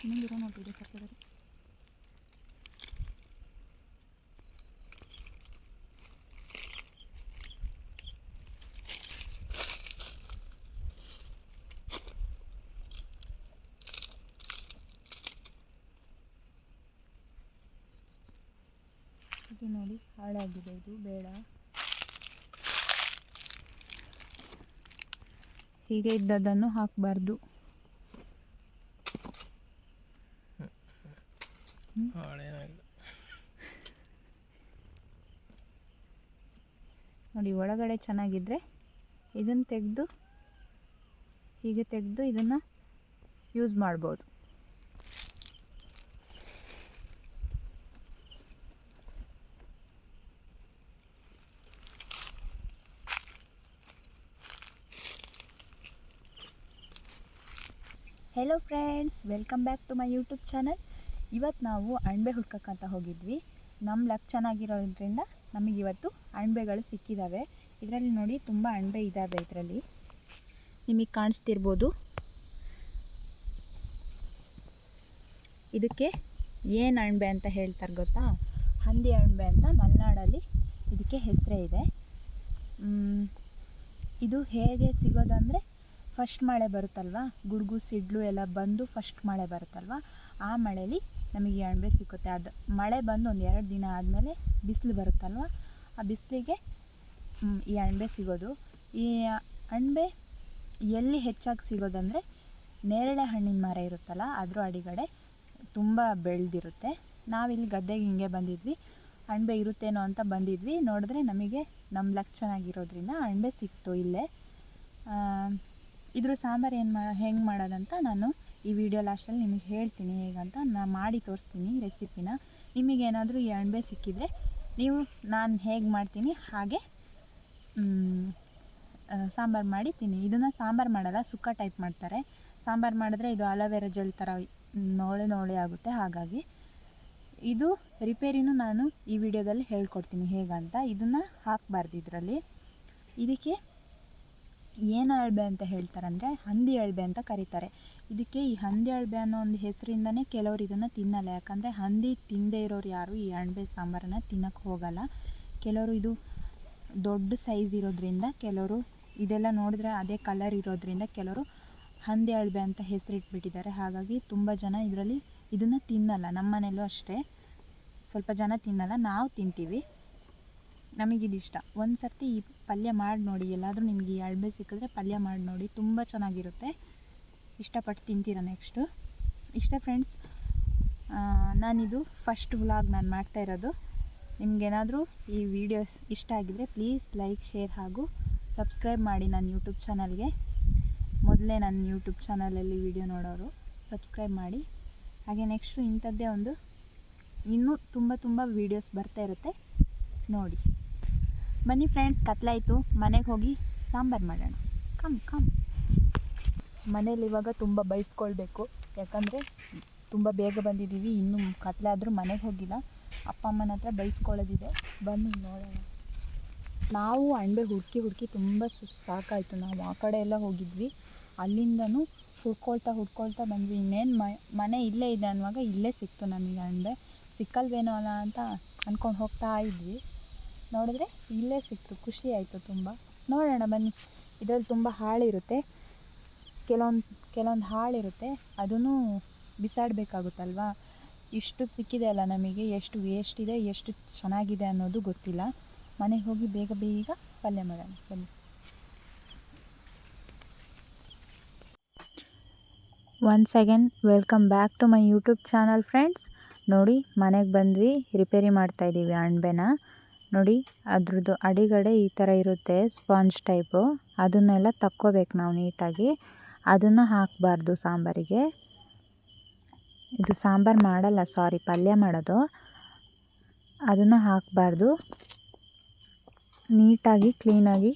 ಇನ್ನೊಂದಿರೋ ನೋಡ್ಬಿಡಿ ಪಕ್ಕದಲ್ಲಿ ಇದು ನೋಡಿ ಹಾಳಾಗಿದೆ ಇದು ಬೇಡ. ಹೀಗೆ ಇದ್ದದನ್ನು ಹಾಕಬಾರ್ದು ಹಾಳೇನಾಗಿಲ್ಲ ನೋಡಿ, ಒಳಗಡೆ ಚೆನ್ನಾಗಿದ್ದರೆ ಇದನ್ನು ತೆಗೆದು, ಹೀಗೆ ತೆಗೆದು ಇದನ್ನು ಯೂಸ್ ಮಾಡ್ಬೋದು. Hello friends welcome back to my YouTube channel ಇವತ್ತು ನಾವು ಅಣಬೆ ಹುಡ್ಕಕ್ಕಂತ ಹೋಗಿದ್ವಿ. ನಮ್ಮ ಲಕ್ ಚೆನ್ನಾಗಿರೋದ್ರಿಂದ ನಮಗೆ ಇವತ್ತು ಅಣಬೆಗಳು ಸಿಕ್ಕಿದ್ದಾವೆ ಇದರಲ್ಲಿ ನೋಡಿ ತುಂಬ ಅಣಬೆ ಇದ್ದಾವೆ ಇದರಲ್ಲಿ. ನಿಮಗೆ ಕಾಣಿಸ್ತಿರ್ಬೋದು. ಇದಕ್ಕೆ ಏನು ಅಣಬೆ ಅಂತ ಹೇಳ್ತಾರೆ ಗೊತ್ತಾ? ಹಂದಿ ಅಣಬೆ ಅಂತ ಮಲೆನಾಡಲ್ಲಿ ಇದಕ್ಕೆ ಹೆಸರೇ ಇದೆ. ಇದು ಹೇಗೆ ಸಿಗೋದಂದರೆ ಫಸ್ಟ್ ಮಳೆ ಬರುತ್ತಲ್ವ? ಗುಡುಗು, ಸಿಡ್ಲು ಎಲ್ಲ ಬಂದು ಫಸ್ಟ್ ಮಳೆ ಬರುತ್ತಲ್ವ? ಆ ಮಳೇಲಿ ನಮಗೆ ಅಣಬೆ ಸಿಕ್ಕುತ್ತೆ ಅದು ಮಳೆ ಬಂದು ಒಂದು ಎರಡು ದಿನ ಆದಮೇಲೆ ಬಿಸಿಲು ಬರುತ್ತಲ್ವ? ಆ ಬಿಸಿಲಿಗೆ ಈ ಅಣಬೆ ಸಿಗೋದು. ಈ ಅಣಬೆ ಎಲ್ಲಿ ಹೆಚ್ಚಾಗಿ ಸಿಗೋದಂದರೆ ನೇರಳೆ ಹಣ್ಣಿನ ಮರ ಇರುತ್ತಲ್ಲ, ಅದರ ಅಡಿಗಡೆ ತುಂಬ ಬೆಳೆದಿರುತ್ತೆ. ನಾವಿಲ್ಲಿ ಗದ್ದೆಗೆ ಹಿಂಗೆ ಬಂದಿದ್ವಿ. ಅಣಬೆ ಇರುತ್ತೇನೋ ಅಂತ ಬಂದಿದ್ವಿ. ನೋಡಿದ್ರೆ ನಮಗೆ ನಮ್ಮ ಲಕ್ ಚೆನ್ನಾಗಿರೋದ್ರಿಂದ ಅಣಬೆ ಸಿಕ್ತು ಇಲ್ಲೇ. ಇದ್ರ ಸಾಂಬಾರು ಏನು ಮಾ, ಹೆಂಗೆ ಮಾಡೋದಂತ ನಾನು ಈ ವಿಡಿಯೋ ಲಾಸ್ಟಲ್ಲಿ ನಿಮಗೆ ಹೇಳ್ತೀನಿ ಹೇಗಂತ ನಾನು ಮಾಡಿ ತೋರಿಸ್ತೀನಿ ರೆಸಿಪಿನ ನಿಮಗೇನಾದರೂ ಈ ಅಣಬೆ ಸಿಕ್ಕಿದರೆ ನೀವು, ನಾನು ಹೇಗೆ ಮಾಡ್ತೀನಿ, ಹಾಗೆ ಸಾಂಬಾರು ಮಾಡಿ ತಿನ್ನಿ. ಇದನ್ನು ಸಾಂಬಾರು ಮಾಡಲ್ಲ, ಸುಕ್ಕ ಟೈಪ್ ಮಾಡ್ತಾರೆ. ಸಾಂಬಾರು ಮಾಡಿದ್ರೆ ಇದು ಅಲೋವೆರಾ ಜೆಲ್ ಥರ ನೋಳೆ ನೋಳೆ ಆಗುತ್ತೆ, ಹಾಗಾಗಿ. ಇದು ರಿಪೇರಿನೂ ನಾನು ಈ ವಿಡಿಯೋದಲ್ಲಿ ಹೇಳ್ಕೊಡ್ತೀನಿ ಹೇಗಂತ ಇದನ್ನು ಹಾಕಬಾರ್ದು ಇದರಲ್ಲಿ. ಇದಕ್ಕೆ ಏನು ಅಳಬೆ ಅಂತ ಹೇಳ್ತಾರಂದರೆ ಹಂದಿ ಅಳಬೆ ಅಂತ ಕರೀತಾರೆ. ಇದಕ್ಕೆ ಈ ಹಂದಿ ಅಳಬೆ ಅನ್ನೋ ಒಂದು ಹೆಸರಿಂದನೇ ಕೆಲವರು ಇದನ್ನು ತಿನ್ನಲ್ಲ. ಯಾಕಂದರೆ ಹಂದಿ ತಿನ್ನದೇ ಇರೋರು ಯಾರು ಈ ಅಣಬೆ ಸಾಂಬಾರನ್ನು ತಿನ್ನಕ್ಕೆ ಹೋಗಲ್ಲ. ಕೆಲವರು ಇದು ದೊಡ್ಡ ಸೈಜ್ ಇರೋದ್ರಿಂದ ಕೆಲವರು ಇದೆಲ್ಲ ನೋಡಿದ್ರೆ ಅದೇ ಕಲರ್ ಇರೋದ್ರಿಂದ ಕೆಲವರು ಹಂದಿ ಅಳಬೆ ಅಂತ ಹೆಸರಿಟ್ಬಿಟ್ಟಿದ್ದಾರೆ. ಹಾಗಾಗಿ ತುಂಬ ಜನ ಇದರಲ್ಲಿ ಇದನ್ನು ತಿನ್ನಲ್ಲ. ನಮ್ಮ ಮನೆಯಲ್ಲೂ ಅಷ್ಟೇ. ಸ್ವಲ್ಪ ಜನ ತಿನ್ನಲ್ಲ. ನಾವು ತಿಂತೀವಿ. ನಮಗಿದಿಷ್ಟ. ಒಂದು ಸರ್ತಿ ಈ ಪಲ್ಯ ಮಾಡಿ ನೋಡಿ. ಎಲ್ಲಾದರೂ ನಿಮಗೆ ಈ ಅಳಬೆ ಸಿಕ್ಕಿದ್ರೆ ಪಲ್ಯ ಮಾಡಿ ನೋಡಿ. ತುಂಬ ಚೆನ್ನಾಗಿರುತ್ತೆ. ಇಷ್ಟಪಟ್ಟು ತಿಂತೀರ ನೆಕ್ಸ್ಟು ಇಷ್ಟ ಫ್ರೆಂಡ್ಸ್ ನಾನಿದು ಫಸ್ಟ್ ವ್ಲಾಗ್ ನಾನು ಮಾಡ್ತಾ ಇರೋದು. ನಿಮಗೇನಾದರೂ ಈ ವಿಡಿಯೋಸ್ ಇಷ್ಟ ಆಗಿದರೆ ಪ್ಲೀಸ್ ಲೈಕ್ ಶೇರ್ ಹಾಗೂ ಸಬ್ಸ್ಕ್ರೈಬ್ ಮಾಡಿ ನನ್ನ ಯೂಟ್ಯೂಬ್ ಚಾನಲ್ಗೆ ಮೊದಲೇ ನನ್ನ ಯೂಟ್ಯೂಬ್ ಚಾನಲಲ್ಲಿ ವಿಡಿಯೋ ನೋಡೋರು. ಸಬ್ಸ್ಕ್ರೈಬ್ ಮಾಡಿ. ಹಾಗೆ ನೆಕ್ಸ್ಟು ಇಂಥದ್ದೇ ಒಂದು ಇನ್ನೂ ತುಂಬ ತುಂಬ ವೀಡಿಯೋಸ್ ಬರ್ತಾ ಇರುತ್ತೆ. ನೋಡಿ. ಬನ್ನಿ ಫ್ರೆಂಡ್ಸ್ ಕತ್ಲಾಯಿತು. ಮನೆಗೆ ಹೋಗಿ ಸಾಂಬಾರು ಮಾಡೋಣ. ಕಮ್ ಕಮ್ ಮನೇಲಿ ಇವಾಗ ತುಂಬ ಬೈಸ್ಕೊಳ್ಬೇಕು. ಯಾಕಂದರೆ ತುಂಬ ಬೇಗ ಬಂದಿದ್ದೀವಿ. ಇನ್ನೂ ಕತ್ಲಾದರೂ ಮನೆಗೆ ಹೋಗಿಲ್ಲ. ಅಪ್ಪ, ಅಮ್ಮನ ಹತ್ರ ಬೈಸ್ಕೊಳ್ಳೋದಿದೆ. ಬನ್ನಿ ನೋಡೋಣ. ನಾವು ಅಣಬೆ ಹುಡುಕಿ ಹುಡುಕಿ ತುಂಬ ಸುಸ್ ಸಾಕಾಯಿತು ನಾವು ಆ ಕಡೆ ಎಲ್ಲ ಹೋಗಿದ್ವಿ. ಅಲ್ಲಿಂದನೂ ಹುಡ್ಕೊಳ್ತಾ ಹುಡ್ಕೊಳ್ತಾ ಬಂದ್ವಿ. ಇನ್ನೇನು ಮನೆ ಇಲ್ಲೇ ಇದೆ ಅನ್ನುವಾಗ ಇಲ್ಲೇ ಸಿಕ್ತು ನಮಗೆ ಅಣಬೆ ಸಿಕ್ಕಲ್ವೇನೋ ಅಲ್ಲ ಅಂತ ಅಂದ್ಕೊಂಡು ಹೋಗ್ತಾ ಇದ್ವಿ. ನೋಡಿದ್ರೆ ಇಲ್ಲೇ ಸಿಕ್ತು, ಖುಷಿ ಆಯಿತು ತುಂಬ. ನೋಡೋಣ ಬನ್ನಿ, ಇದರಲ್ಲಿ ತುಂಬ ಹಾಳಿರುತ್ತೆ. ಕೆಲವೊಂದು ಕೆಲವೊಂದು ಹಾಳಿರುತ್ತೆ, ಅದನ್ನು ಬಿಸಾಡಬೇಕಾಗುತ್ತಲ್ವಾ? ಇಷ್ಟು ಸಿಕ್ಕಿದೆ ಅಲ್ಲ ನಮಗೆ, ಎಷ್ಟು ವೇಸ್ಟ್ ಇದೆ ಎಷ್ಟು ಚೆನ್ನಾಗಿದೆ ಅನ್ನೋದು ಗೊತ್ತಿಲ್ಲ. ಮನೆಗೆ ಹೋಗಿ ಬೇಗ ಬೇಗ ಪಲ್ಯ ಮಾಡೋಣ, ಬನ್ನಿ. Once again welcome back to my YouTube channel friends ನೋಡಿ, ಮನೆಗೆ ಬಂದ್ವಿ ರಿಪೇರಿ ಮಾಡ್ತಾಯಿದ್ದೀವಿ ಅಣಬೆನ. ನೋಡಿ, ಅದ್ರದ್ದು ಅಡಿಗಡೆ ಈ ಥರ ಇರುತ್ತೆ, ಸ್ಪಾಂಜ್ ಟೈಪು. ಅದನ್ನೆಲ್ಲ ತಕ್ಕೋಬೇಕು ನಾವು ನೀಟಾಗಿ. ಅದನ್ನು ಹಾಕಬಾರ್ದು ಸಾಂಬಾರಿಗೆ. ಇದು ಸಾಂಬಾರು ಮಾಡಲ್ಲ, ಸಾರಿ, ಪಲ್ಯ ಮಾಡೋದು. ಅದನ್ನು ಹಾಕಬಾರ್ದು. ನೀಟಾಗಿ, ಕ್ಲೀನಾಗಿ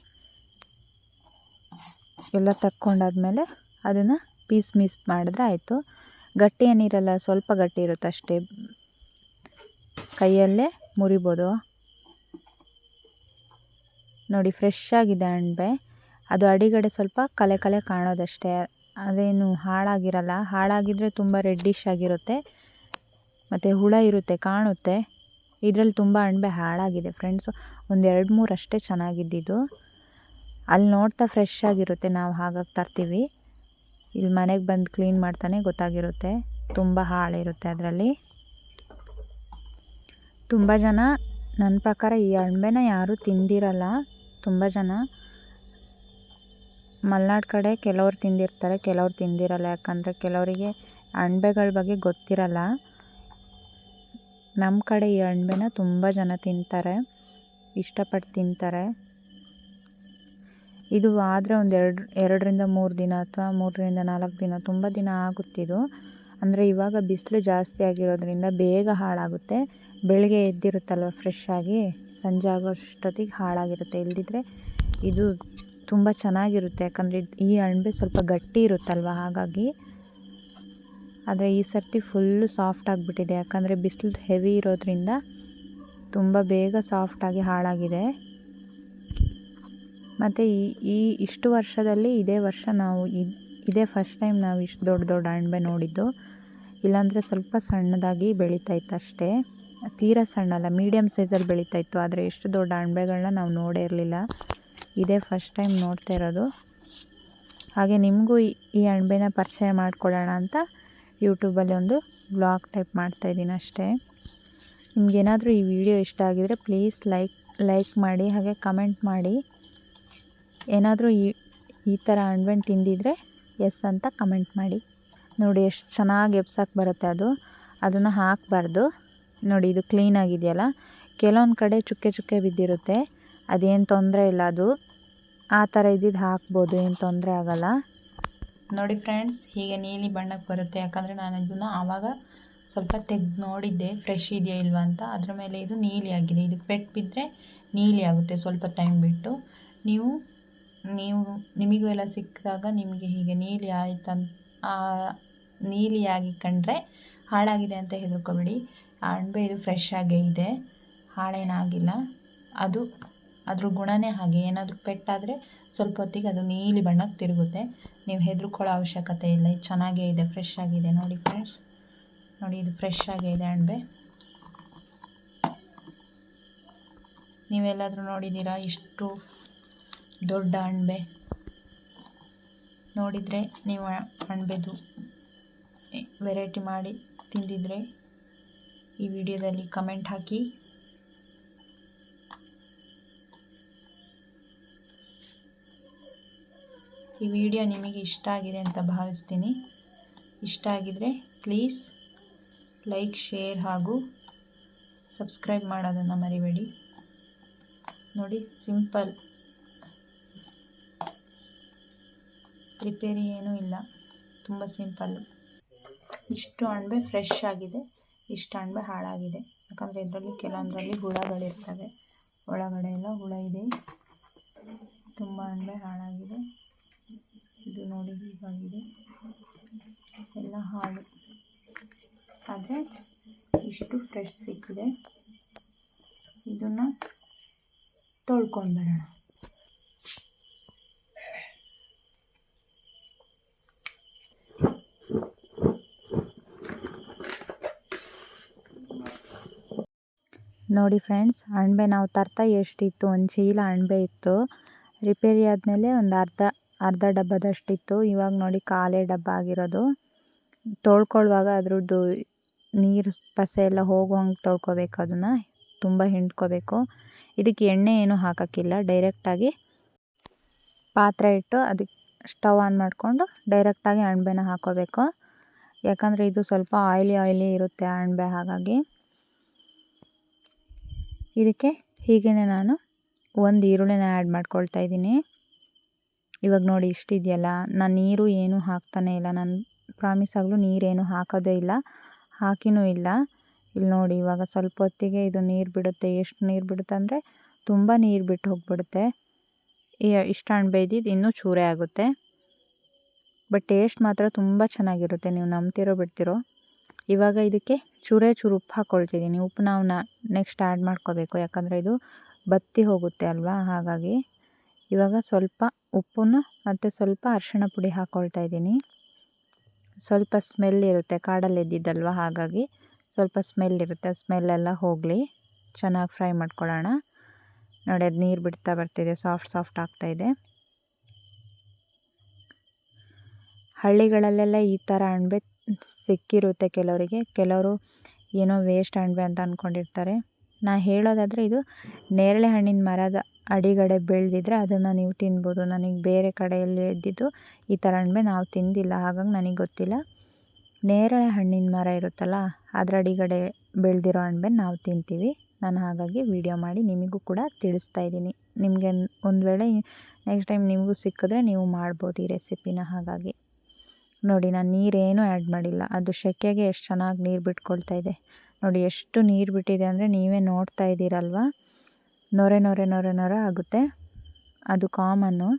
ಎಲ್ಲ ತಕ್ಕೊಂಡಾದ್ಮೇಲೆ ಅದನ್ನು ಪೀಸ್ ಮೀಸ್ ಮಾಡಿದ್ರೆ ಆಯಿತು. ಗಟ್ಟಿ ಏನಿರಲ್ಲ, ಸ್ವಲ್ಪ ಗಟ್ಟಿ ಇರುತ್ತೆ ಅಷ್ಟೇ ಕೈಯಲ್ಲೇ ಮುರಿಬೋದು. ನೋಡಿ ಫ್ರೆಶ್ ಆಗಿದೆ ಅಣಬೆ ಅದು ಅಡಿಗಡೆ ಸ್ವಲ್ಪ ಕಲೆ ಕಲೆ ಕಾಣೋದಷ್ಟೇ. ಅದೇನು ಹಾಳಾಗಿರಲ್ಲ. ಹಾಳಾಗಿದ್ರೆ ತುಂಬ ರೆಡ್ಡಿಶ್ ಆಗಿರುತ್ತೆ. ಮತ್ತು ಹುಳ ಇರುತ್ತೆ, ಕಾಣುತ್ತೆ. ಇದರಲ್ಲಿ ತುಂಬ ಅಣಬೆ ಹಾಳಾಗಿದೆ ಫ್ರೆಂಡ್ಸು ಒಂದು ಎರಡು ಮೂರು ಅಷ್ಟೇ ಚೆನ್ನಾಗಿದ್ದಿದ್ದು. ಅಲ್ಲಿ ನೋಡ್ತಾ ಫ್ರೆಶ್ ಆಗಿರುತ್ತೆ. ನಾವು ಹಾಗಾಗಿ ತರ್ತೀವಿ. ಇಲ್ಲಿ ಮನೆಗೆ ಬಂದು ಕ್ಲೀನ್ ಮಾಡ್ತಾನೆ ಗೊತ್ತಾಗಿರುತ್ತೆ. ತುಂಬ ಹಾಳಿರುತ್ತೆ ಅದರಲ್ಲಿ. ತುಂಬ ಜನ ನನ್ನ ಪ್ರಕಾರ ಈ ಅಣಬೆನ ಯಾರೂ ತಿಂದಿರಲ್ಲ. ತುಂಬ ಜನ ಮಲೆನಾಡು ಕಡೆ ಕೆಲವ್ರು ತಿಂದಿರ್ತಾರೆ, ಕೆಲವ್ರು ತಿಂದಿರಲ್ಲ. ಯಾಕಂದರೆ ಕೆಲವರಿಗೆ ಅಣಬೆಗಳ ಬಗ್ಗೆ ಗೊತ್ತಿರಲ್ಲ. ನಮ್ಮ ಕಡೆ ಈ ಅಣಬೆನ ತುಂಬ ಜನ ತಿಂತಾರೆ ಇಷ್ಟಪಟ್ಟು ತಿಂತಾರೆ. ಇದು ಆದರೆ ಒಂದು ಎರಡು, ಎರಡರಿಂದ ಮೂರು ದಿನ ಅಥವಾ ಮೂರರಿಂದ ನಾಲ್ಕು ದಿನ ತುಂಬ ದಿನ ಆಗುತ್ತಿದು ಅಂದರೆ ಇವಾಗ ಬಿಸಿಲು ಜಾಸ್ತಿ ಆಗಿರೋದ್ರಿಂದ ಬೇಗ ಹಾಳಾಗುತ್ತೆ. ಬೆಳಗ್ಗೆ ಎದ್ದಿರುತ್ತಲ್ವ ಫ್ರೆಶ್ ಆಗಿ? ಸಂಜೆ ಆಗೋಷ್ಟೊತ್ತಿಗೆ ಹಾಳಾಗಿರುತ್ತೆ. ಇಲ್ಲದಿದ್ರೆ ಇದು ತುಂಬ ಚೆನ್ನಾಗಿರುತ್ತೆ. ಯಾಕಂದರೆ ಈ ಅಣಬೆ ಸ್ವಲ್ಪ ಗಟ್ಟಿ ಇರುತ್ತಲ್ವ? ಹಾಗಾಗಿ ಆದರೆ ಈ ಸರ್ತಿ ಫುಲ್ಲು ಸಾಫ್ಟ್ ಆಗಿಬಿಟ್ಟಿದೆ. ಯಾಕಂದರೆ ಬಿಸಿಲು ಹೆವಿ ಇರೋದ್ರಿಂದ ತುಂಬ ಬೇಗ ಸಾಫ್ಟಾಗಿ ಹಾಳಾಗಿದೆ. ಮತ್ತು ಈ ಈ ಇಷ್ಟು ವರ್ಷದಲ್ಲಿ ಇದೇ ವರ್ಷ ನಾವು ಇದೇ ಫಸ್ಟ್ ಟೈಮ್ ನಾವು ಇಷ್ಟು ದೊಡ್ಡ ದೊಡ್ಡ ಅಣಬೆ ನೋಡಿದ್ದು. ಇಲ್ಲಾಂದರೆ ಸ್ವಲ್ಪ ಸಣ್ಣದಾಗಿ ಬೆಳೀತಾಯಿತ್ತು ಅಷ್ಟೇ ತೀರಾ ಸಣ್ಣ ಅಲ್ಲ ಮೀಡಿಯಮ್ ಸೈಜಲ್ಲಿ ಬೆಳೀತಾಯಿತ್ತು ಆದರೆ ಎಷ್ಟು ದೊಡ್ಡ ಅಣಬೆಗಳನ್ನ ನಾವು ನೋಡೇ ಇರಲಿಲ್ಲ. ಇದೇ ಫಸ್ಟ್ ಟೈಮ್ ನೋಡ್ತಾ ಇರೋದು. ಹಾಗೆ ನಿಮಗೂ ಈ ಅಣಬೆನ ಪರಿಚಯ ಮಾಡಿಕೊಡೋಣ ಅಂತ ಯೂಟ್ಯೂಬಲ್ಲಿ ಒಂದು ಬ್ಲಾಗ್ ಟೈಪ್ ಮಾಡ್ತಾಯಿದ್ದೀನಿ ಅಷ್ಟೇ. ನಿಮಗೇನಾದರೂ ಈ ವಿಡಿಯೋ ಇಷ್ಟ ಆಗಿದರೆ ಪ್ಲೀಸ್ ಲೈಕ್ ಲೈಕ್ ಮಾಡಿ, ಹಾಗೆ ಕಮೆಂಟ್ ಮಾಡಿ. ಏನಾದರೂ ಈ ಈ ಥರ ಅಣ್ಬೆನ ತಿಂದಿದ್ರೆ ಎಸ್ ಅಂತ ಕಮೆಂಟ್ ಮಾಡಿ. ನೋಡಿ, ಎಷ್ಟು ಚೆನ್ನಾಗಿ ಎಬ್ಸಕ್ಕೆ ಬರುತ್ತೆ ಅದು. ಅದನ್ನು ಹಾಕಬಾರ್ದು. ನೋಡಿ, ಇದು ಕ್ಲೀನ್ ಆಗಿದೆಯಲ್ಲ? ಕೆಲವೊಂದು ಕಡೆ ಚುಕ್ಕೆ ಚುಕ್ಕೆ ಬಿದ್ದಿರುತ್ತೆ. ಅದೇನು ತೊಂದರೆ ಇಲ್ಲ ಅದು. ಆ ಥರ ಇದ್ದಿದ್ದು ಹಾಕ್ಬೋದು, ಏನು ತೊಂದರೆ ಆಗಲ್ಲ. ನೋಡಿ ಫ್ರೆಂಡ್ಸ್ ಹೀಗೆ ನೀಲಿ ಬಣ್ಣಕ್ಕೆ ಬರುತ್ತೆ. ಯಾಕಂದರೆ ನಾನು ಇದನ್ನು ಆವಾಗ ಸ್ವಲ್ಪ ತೆಗೆದು ನೋಡಿದ್ದೆ. ಫ್ರೆಶ್ ಇದೆಯಾ ಇಲ್ವಾ ಅಂತ. ಅದ್ರ ಮೇಲೆ ಇದು ನೀಲಿ ಆಗಿದೆ. ಇದಕ್ಕೆ ಪೆಟ್ಟು ಬಿದ್ದರೆ ನೀಲಿ ಆಗುತ್ತೆ ಸ್ವಲ್ಪ ಟೈಮ್ ಬಿಟ್ಟು. ನೀವು ನೀವು, ನಿಮಗೂ ಎಲ್ಲ ಸಿಕ್ಕಿದಾಗ ನಿಮಗೆ ಹೀಗೆ ನೀಲಿ ಆಯ್ತಂತ ನೀಲಿಯಾಗಿ ಕಂಡ್ರೆ ಹಾಳಾಗಿದೆ ಅಂತ ಹೆದರ್ಕೋಬೇಡಿ ಆ ಅಣಬೆ ಇದು ಫ್ರೆಶ್ ಆಗೇ ಇದೆ. ಹಾಳೇನಾಗಿಲ್ಲ. ಅದು, ಅದ್ರ ಗುಣನೇ ಹಾಗೆ. ಏನಾದರೂ ಪೆಟ್ಟಾದರೆ ಸ್ವಲ್ಪ ಹೊತ್ತಿಗೆ ಅದು ನೀಲಿ ಬಣ್ಣಕ್ಕೆ ತಿರುಗುತ್ತೆ. ನೀವು ಹೆದರ್ಕೊಳ್ಳೋ ಅವಶ್ಯಕತೆ ಇಲ್ಲ. ಇದು ಚೆನ್ನಾಗೇ ಇದೆ ಫ್ರೆಶ್ ಆಗಿದೆ. ನೋಡಿ ಫ್ರೆಂಡ್ಸ್ ನೋಡಿ ಇದು ಫ್ರೆಶ್ ಆಗೇ ಇದೆ ಅಣಬೆ ನೀವೆಲ್ಲಾದರೂ ನೋಡಿದ್ದೀರಾ ಇಷ್ಟು ದೊಡ್ಡ ಅಣಬೆ ನೋಡಿದರೆ ನೀವು ಅಣಬೆದು ವೆರೈಟಿ ಮಾಡಿ ತಿಂದಿದ್ರೆ ಈ ವಿಡಿಯೋದಲ್ಲಿ ಕಮೆಂಟ್ ಹಾಕಿ. ಈ ವಿಡಿಯೋ ನಿಮಗೆ ಇಷ್ಟ ಆಗಿದೆ ಅಂತ ಭಾವಿಸ್ತೀನಿ. ಇಷ್ಟ ಆಗಿದ್ರೆ ಪ್ಲೀಸ್ ಲೈಕ್, ಶೇರ್ ಹಾಗೂ ಸಬ್ಸ್ಕ್ರೈಬ್ ಮಾಡೋದನ್ನು ಮರಿಬೇಡಿ. ನೋಡಿ, ಸಿಂಪಲ್. ರಿಪೇರಿ ಏನೂ ಇಲ್ಲ. ತುಂಬ ಸಿಂಪಲ್ಲು ಇಷ್ಟು ಅಣಬೆ ಫ್ರೆಶ್ ಆಗಿದೆ. ಇಷ್ಟು ಅಣಬೆ ಹಾಳಾಗಿದೆ. ಯಾಕಂದರೆ ಇದರಲ್ಲಿ ಕೆಲವೊಂದರಲ್ಲಿ ಹುಳಗಳಿರ್ತವೆ. ಒಳಗಡೆ ಎಲ್ಲ ಹುಳ ಇದೆ. ತುಂಬ ಅಣಬೆ ಹಾಳಾಗಿದೆ. ಇದು ನೋಡಿ ಹೀಗಾಗಿದೆ. ಎಲ್ಲ ಹಾಳು. ಆದರೆ ಇಷ್ಟು ಫ್ರೆಶ್ ಸಿಕ್ಕಿದೆ. ಇದನ್ನು ತೊಳ್ಕೊಂಡು ಬರೋಣ. ನೋಡಿ ಫ್ರೆಂಡ್ಸ್ ಅಣಬೆ ನಾವು ತರ್ತಾ ಎಷ್ಟಿತ್ತು? ಒಂದು ಚೀಲ ಅಣಬೆ ಇತ್ತು. ರಿಪೇರಿ ಆದಮೇಲೆ ಒಂದು ಅರ್ಧ ಅರ್ಧ ಡಬ್ಬದಷ್ಟಿತ್ತು. ಇವಾಗ ನೋಡಿ ಖಾಲಿ ಡಬ್ಬ ಆಗಿರೋದು. ತೊಳ್ಕೊಳ್ಳುವಾಗ ಅದರದ್ದು ನೀರು ಪಸೆ ಎಲ್ಲ ಹೋಗುವಂಗೆ ತೊಳ್ಕೊಬೇಕು ಅದನ್ನು. ತುಂಬ ಹಿಂಡ್ಕೋಬೇಕು. ಇದಕ್ಕೆ ಎಣ್ಣೆ ಏನೂ ಹಾಕೋಕ್ಕಿಲ್ಲ. ಡೈರೆಕ್ಟಾಗಿ ಪಾತ್ರೆ ಇಟ್ಟು ಅದಕ್ಕೆ ಸ್ಟವ್ ಆನ್ ಮಾಡಿಕೊಂಡು ಡೈರೆಕ್ಟಾಗಿ ಅಣಬೆನ ಹಾಕೋಬೇಕು. ಯಾಕಂದರೆ ಇದು ಸ್ವಲ್ಪ ಆಯ್ಲಿ ಆಯ್ಲಿ ಇರುತ್ತೆ ಅಣಬೆ ಹಾಗಾಗಿ. ಇದಕ್ಕೆ ಹೀಗೇ ನಾನು ಒಂದು ಈರುಳ್ಳಿನ ಆ್ಯಡ್ ಮಾಡ್ಕೊಳ್ತಾ ಇದ್ದೀನಿ. ಇವಾಗ ನೋಡಿ ಇಷ್ಟಿದೆಯಲ್ಲ ನಾನು ನೀರು ಏನೂ ಹಾಕ್ತಾನೆ ಇಲ್ಲ. ನಾನು ಪ್ರಾಮಿಸ್ ಆಗಲೂ ನೀರೇನು ಹಾಕೋದೇ ಇಲ್ಲ, ಹಾಕಿನೂ ಇಲ್ಲ. ಇಲ್ಲಿ ನೋಡಿ ಇವಾಗ ಸ್ವಲ್ಪ ಹೊತ್ತಿಗೆ ಇದು ನೀರು ಬಿಡುತ್ತೆ. ಎಷ್ಟು ನೀರು ಬಿಡುತ್ತೆ ಅಂದರೆ ತುಂಬ ನೀರು ಬಿಟ್ಟು ಹೋಗಿಬಿಡುತ್ತೆ. ಇಷ್ಟು ಹಣ್ಣು ಬೇಯ್ದಿದ್ದು ಇನ್ನೂ ಚೂರೇ ಆಗುತ್ತೆ. ಬಟ್ ಟೇಸ್ಟ್ ಮಾತ್ರ ತುಂಬ ಚೆನ್ನಾಗಿರುತ್ತೆ. ನೀವು ನಂಬ್ತಿರೋ ಬಿಡ್ತಿರೋ. ಇವಾಗ ಇದಕ್ಕೆ ಚೂರೇ ಚೂರು ಉಪ್ಪು ಹಾಕ್ಕೊಳ್ತಿದ್ದೀನಿ ಉಪ್ಪು ನಾವು ನೆಕ್ಸ್ಟ್ ಆ್ಯಡ್ ಮಾಡ್ಕೋಬೇಕು. ಯಾಕಂದರೆ ಇದು ಬತ್ತಿ ಹೋಗುತ್ತೆ ಅಲ್ವಾ? ಹಾಗಾಗಿ ಇವಾಗ ಸ್ವಲ್ಪ ಉಪ್ಪನ್ನು ಮತ್ತು ಸ್ವಲ್ಪ ಅರಿಶಿಣ ಪುಡಿ ಹಾಕ್ಕೊಳ್ತಾ ಇದ್ದೀನಿ. ಸ್ವಲ್ಪ ಸ್ಮೆಲ್ ಇರುತ್ತೆ. ಕಾಡಲ್ಲಿ ಎದ್ದಿದ್ದಲ್ವ ಹಾಗಾಗಿ ಸ್ವಲ್ಪ ಸ್ಮೆಲ್ ಇರುತ್ತೆ. ಸ್ಮೆಲ್ಲೆಲ್ಲ ಹೋಗಲಿ. ಚೆನ್ನಾಗಿ ಫ್ರೈ ಮಾಡ್ಕೊಳ್ಳೋಣ. ನೋಡಿ, ಅದು ನೀರು ಬಿಡ್ತಾ ಬರ್ತಿದೆ. ಸಾಫ್ಟ್ ಸಾಫ್ಟ್ ಆಗ್ತಾಯಿದೆ ಹಳ್ಳಿಗಳಲ್ಲೆಲ್ಲ ಈ ಥರ ಅಣಬೆ ಸಿಕ್ಕಿರುತ್ತೆ ಕೆಲವರಿಗೆ. ಕೆಲವರು ಏನೋ ವೇಸ್ಟ್ ಹಣ್ಣು ಅಂತ ಅಂದ್ಕೊಂಡಿರ್ತಾರೆ ನಾ ಹೇಳೋದಾದರೆ ಇದು ನೇರಳೆ ಹಣ್ಣಿನ ಮರದ ಅಡಿಗಡೆ ಬೆಳೆದಿದ್ರೆ ಅದನ್ನು ನೀವು ತಿನ್ಬೋದು. ನನಗೆ ಬೇರೆ ಕಡೆಯಲ್ಲಿ ಇದ್ದಿದ್ದು ಈ ಥರ ಹಣ್ಣು ನಾವು ತಿಂದಿಲ್ಲ. ಹಾಗಾಗಿ ನನಗೆ ಗೊತ್ತಿಲ್ಲ. ನೇರಳೆ ಹಣ್ಣಿನ ಮರ ಇರುತ್ತಲ್ಲ, ಅದರ ಅಡಿಗಡೆ ಬೆಳೆದಿರೋ ಹಣ್ಣು ನಾವು ತಿಂತೀವಿ. ನಾನು ಹಾಗಾಗಿ ವಿಡಿಯೋ ಮಾಡಿ ನಿಮಗೂ ಕೂಡ ತಿಳಿಸ್ತಾ ಇದ್ದೀನಿ. ನಿಮಗೆ ಒಂದು ವೇಳೆ ನೆಕ್ಸ್ಟ್ ಟೈಮ್ ನಿಮಗೂ ಸಿಕ್ಕಿದ್ರೆ ನೀವು ಮಾಡ್ಬೋದು ಈ ರೆಸಿಪಿನ ಹಾಗಾಗಿ. ನೋಡಿ, ನಾನು ನೀರೇನು ಆ್ಯಡ್ ಮಾಡಿಲ್ಲ. ಅದು ಸೆಕೆಗೆ ಎಷ್ಟು ಚೆನ್ನಾಗಿ ನೀರು ಬಿಟ್ಕೊಳ್ತಾ ಇದೆ. ನೋಡಿ, ಎಷ್ಟು ನೀರು ಬಿಟ್ಟಿದೆ ಅಂದರೆ ನೀವೇ ನೋಡ್ತಾ ಇದ್ದೀರಲ್ವ? ನೊರೆ ನೊರೆ ನೊರೆ ನೊರೆ ಆಗುತ್ತೆ. ಅದು ಕಾಮನ್ನು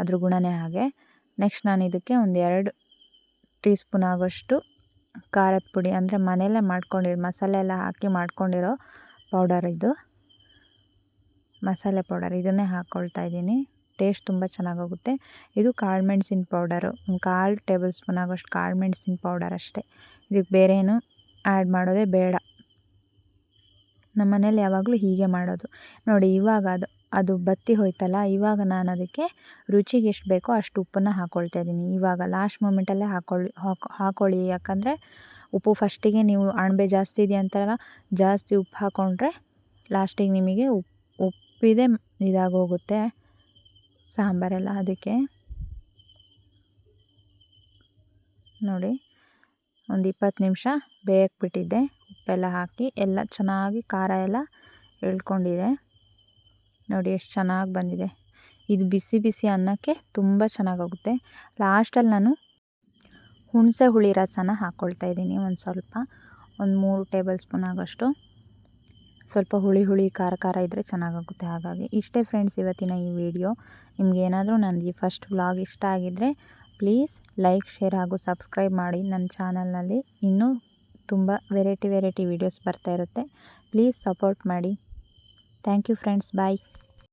ಅದ್ರ ಗುಣನೇ ಹಾಗೆ. ನೆಕ್ಸ್ಟ್ ನಾನು ಇದಕ್ಕೆ ಒಂದು ಎರಡು ಟೀ ಸ್ಪೂನ್ ಆಗೋಷ್ಟು ಖಾರದ ಪುಡಿ, ಅಂದರೆ ಮನೆಯಲ್ಲೇ ಮಾಡ್ಕೊಂಡಿರೋ, ಮಸಾಲೆ ಎಲ್ಲ ಹಾಕಿ ಮಾಡ್ಕೊಂಡಿರೋ ಪೌಡರ್ ಇದು. ಮಸಾಲೆ ಪೌಡರ್ ಇದನ್ನೇ ಹಾಕ್ಕೊಳ್ತಾ ಇದ್ದೀನಿ. ಟೇಸ್ಟ್ ತುಂಬ ಚೆನ್ನಾಗೋಗುತ್ತೆ. ಇದು ಕಾಳು ಮೆಣಸಿನ ಪೌಡರು. ಕಾಲು ಟೇಬಲ್ ಸ್ಪೂನ್ ಆಗೋಷ್ಟು ಕಾಳು ಮೆಣಸಿನ ಪೌಡರ್ ಅಷ್ಟೇ. ಇದಕ್ಕೆ ಬೇರೆ ಏನು ಆ್ಯಡ್ ಮಾಡೋದೇ ಬೇಡ. ನಮ್ಮ ಮನೇಲಿ ಯಾವಾಗಲೂ ಹೀಗೆ ಮಾಡೋದು. ನೋಡಿ, ಇವಾಗ ಅದು ಅದು ಬತ್ತಿ ಹೋಯ್ತಲ್ಲ, ಇವಾಗ ನಾನು ಅದಕ್ಕೆ ರುಚಿಗೆ ಎಷ್ಟು ಬೇಕೋ ಅಷ್ಟು ಉಪ್ಪನ್ನು ಹಾಕ್ಕೊಳ್ತಾ ಇದ್ದೀನಿ. ಇವಾಗ ಲಾಸ್ಟ್ ಮೂಮೆಂಟಲ್ಲೇ ಹಾಕ್ಕೊಳ್ಳಿ ಹಾಕೊ ಹಾಕ್ಕೊಳ್ಳಿ ಯಾಕಂದರೆ ಉಪ್ಪು ಫಸ್ಟಿಗೆ ನೀವು ಅಣಬೆ ಜಾಸ್ತಿ ಇದೆ ಅಂತಾರಲ್ಲ, ಜಾಸ್ತಿ ಉಪ್ಪು ಹಾಕ್ಕೊಂಡ್ರೆ ಲಾಸ್ಟಿಗೆ ನಿಮಗೆ ಉಪ್ಪು ಉಪ್ಪಿದೆ ಇದಾಗೋಗುತ್ತೆ. ಸಾಂಬಾರೆಲ್ಲ ಅದಕ್ಕೆ. ನೋಡಿ, ಒಂದು ಇಪ್ಪತ್ತು ನಿಮಿಷ ಬೇಯಕ್ಕೆ ಬಿಟ್ಟಿದ್ದೆ ಉಪ್ಪೆಲ್ಲ ಹಾಕಿ ಎಲ್ಲ ಚೆನ್ನಾಗಿ ಖಾರ ಎಲ್ಲ ಎಳ್ಕೊಂಡಿದೆ. ನೋಡಿ, ಎಷ್ಟು ಚೆನ್ನಾಗಿ ಬಂದಿದೆ. ಇದು ಬಿಸಿ ಬಿಸಿ ಅನ್ನಕ್ಕೆ ತುಂಬ ಚೆನ್ನಾಗೋಗುತ್ತೆ. ಲಾಸ್ಟಲ್ಲಿ ನಾನು ಹುಣಸೆ ಹುಳಿ ರಸನ ಹಾಕ್ಕೊಳ್ತಾ ಇದ್ದೀನಿ ಒಂದು ಸ್ವಲ್ಪ, ಒಂದು ಮೂರು ಟೇಬಲ್ ಸ್ಪೂನ್ ಆಗೋಷ್ಟು. ಸ್ವಲ್ಪ ಹುಳಿ ಹುಳಿ ಖಾರ ಖಾರ ಇದ್ದರೆ ಚೆನ್ನಾಗಾಗುತ್ತೆ. ಹಾಗಾಗಿ ಇಷ್ಟೇ ಫ್ರೆಂಡ್ಸ್ ಇವತ್ತಿನ ಈ ವಿಡಿಯೋ ನಿಮಗೇನಾದರೂ ನನಗೆ ಈ ಫಸ್ಟ್ ವ್ಲಾಗ್ ಇಷ್ಟ ಆಗಿದ್ದರೆ ಪ್ಲೀಸ್ ಲೈಕ್ ಶೇರ್ ಹಾಗೂ ಸಬ್ಸ್ಕ್ರೈಬ್ ಮಾಡಿ. ನನ್ನ ಚಾನಲ್ನಲ್ಲಿ ಇನ್ನೂ ತುಂಬ ವೆರೈಟಿ ವೆರೈಟಿ ವೀಡಿಯೋಸ್ ಬರ್ತಾ ಇರುತ್ತೆ. ಪ್ಲೀಸ್ ಸಪೋರ್ಟ್ ಮಾಡಿ. Thank you friends bye